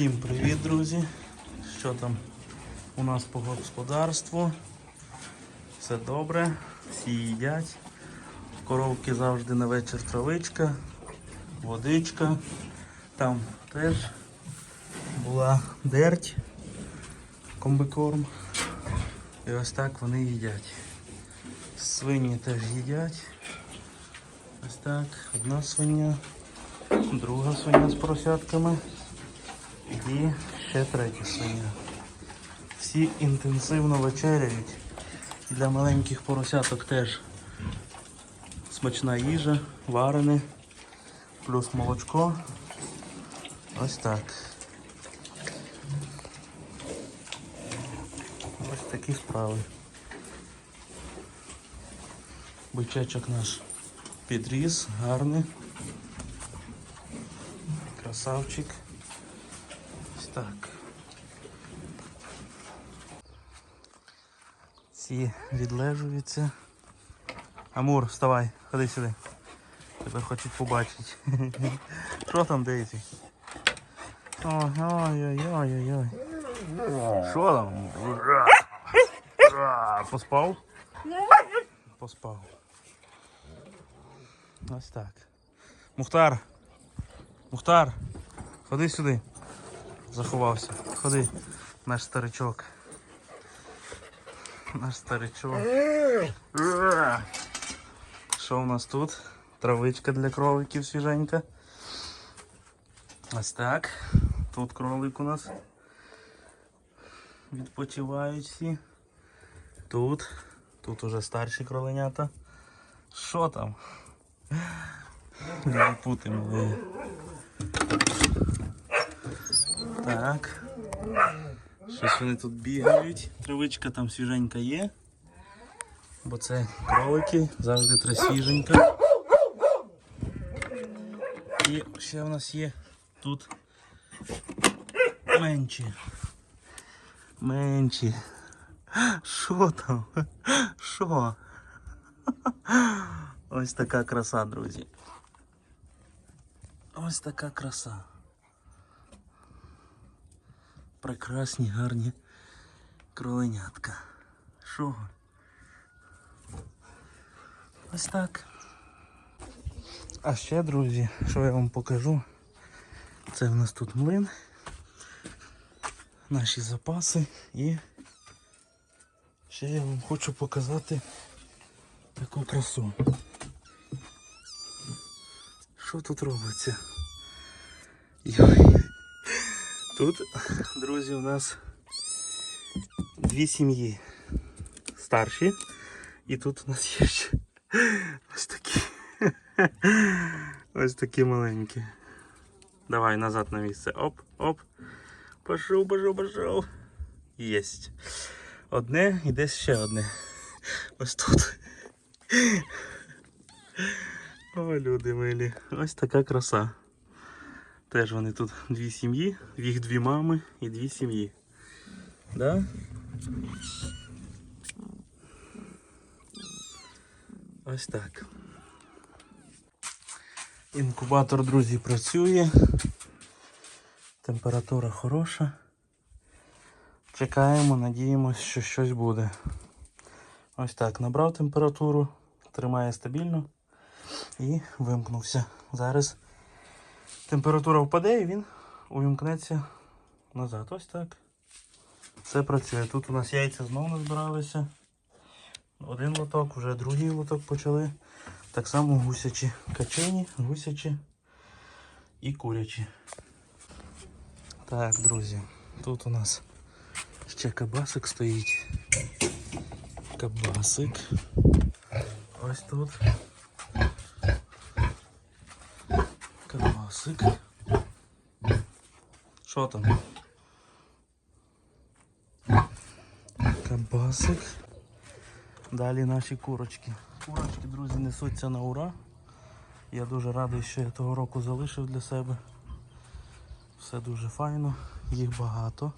Всім привіт, друзі! Що там у нас по господарству? Все добре, всі їдять. Коровки завжди на вечір травичка, водичка. Там теж була дерть, комбикорм. І ось так вони їдять. Свині теж їдять. Ось так, одна свиня, друга свиня з поросятками. І ще третя свиня. Всі інтенсивно вечеряють. Для маленьких поросяток теж смачна їжа, варене, плюс молочко. Ось так. Ось такі справи. Бичечок наш підріс, гарний. Красавчик. Так. Ці відлежуються. Амур, вставай, ходи сюди. Тебе хочуть побачити. Що там Дейзі? Ой, ой, ой, ой, ой. Що там? Поспав? Поспав. Ось так. Мухтар. Мухтар. Ходи сюди. Заховався. Ходи, наш старичок. Наш старичок. Що у нас тут? Травичка для кроликів свіженька. Ось так. Тут кролик у нас. Відпочивають всі. Тут. Тут уже старші кроленята. Що там? Ліліпути мої. Так. Щось вони тут бігають. Травичка там свіженька є. Бо це кролики, завжди треба свіженька. І ще в нас є тут менші. Менші. Що там? Що? Ось така краса, друзі. Ось така краса. Прекрасні, гарні кроленятка. Що? Ось так. А ще, друзі, що я вам покажу? Це в нас тут млин, наші запаси і ще я вам хочу показати таку красу. Що тут робиться? Йой. Тут, друзі, у нас дві сім'ї старші. І тут у нас є ще ось такі. Ось такі маленькі. Давай назад на місце. Оп, оп. Пішов, пішов, пішов. Єсть. Одне і десь ще одне. Ось тут. О, люди милі. Ось така краса. Теж вони тут дві сім'ї, їх дві мами і дві сім'ї. Да? Ось так. Інкубатор, друзі, працює. Температура хороша. Чекаємо, надіємось, що щось буде. Ось так, набрав температуру, тримає стабільно і вимкнувся. Зараз температура впаде і він увімкнеться назад. Ось так. Все працює. Тут у нас яйця знову назбиралися. Один лоток, вже другий лоток почали. Так само гусячі качені, гусячі і курячі. Так, друзі, тут у нас ще кабасик стоїть. Кабасик. Ось тут. Кабасик. Що там? Кабасик. Далі наші курочки. Курочки, друзі, несуться на ура. Я дуже радий, що я того року залишив для себе. Все дуже файно, їх багато.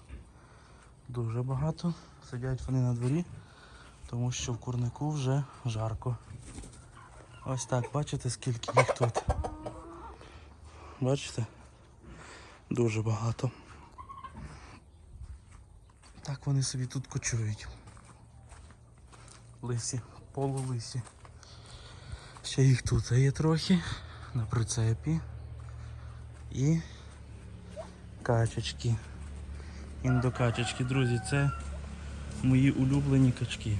Дуже багато. Сидять вони на дворі, тому що в курнику вже жарко. Ось так, бачите, скільки їх тут. Бачите? Дуже багато. Так вони собі тут кочують. Лисі, полулисі. Ще їх тут є трохи на прицепі. І качечки. Індокачечки, друзі, це мої улюблені качки.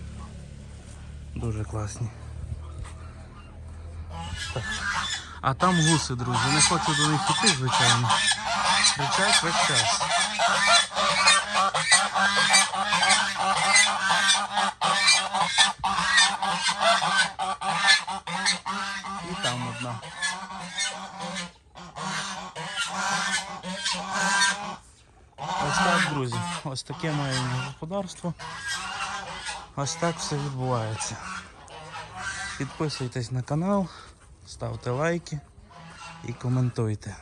Дуже класні. Так. А там гуси, друзі. Не хочу до них іти, звичайно. Кричать весь час. І там одна. Ось так, друзі. Ось таке моє господарство. Ось так все відбувається. Підписуйтесь на канал, ставте лайки і коментуйте.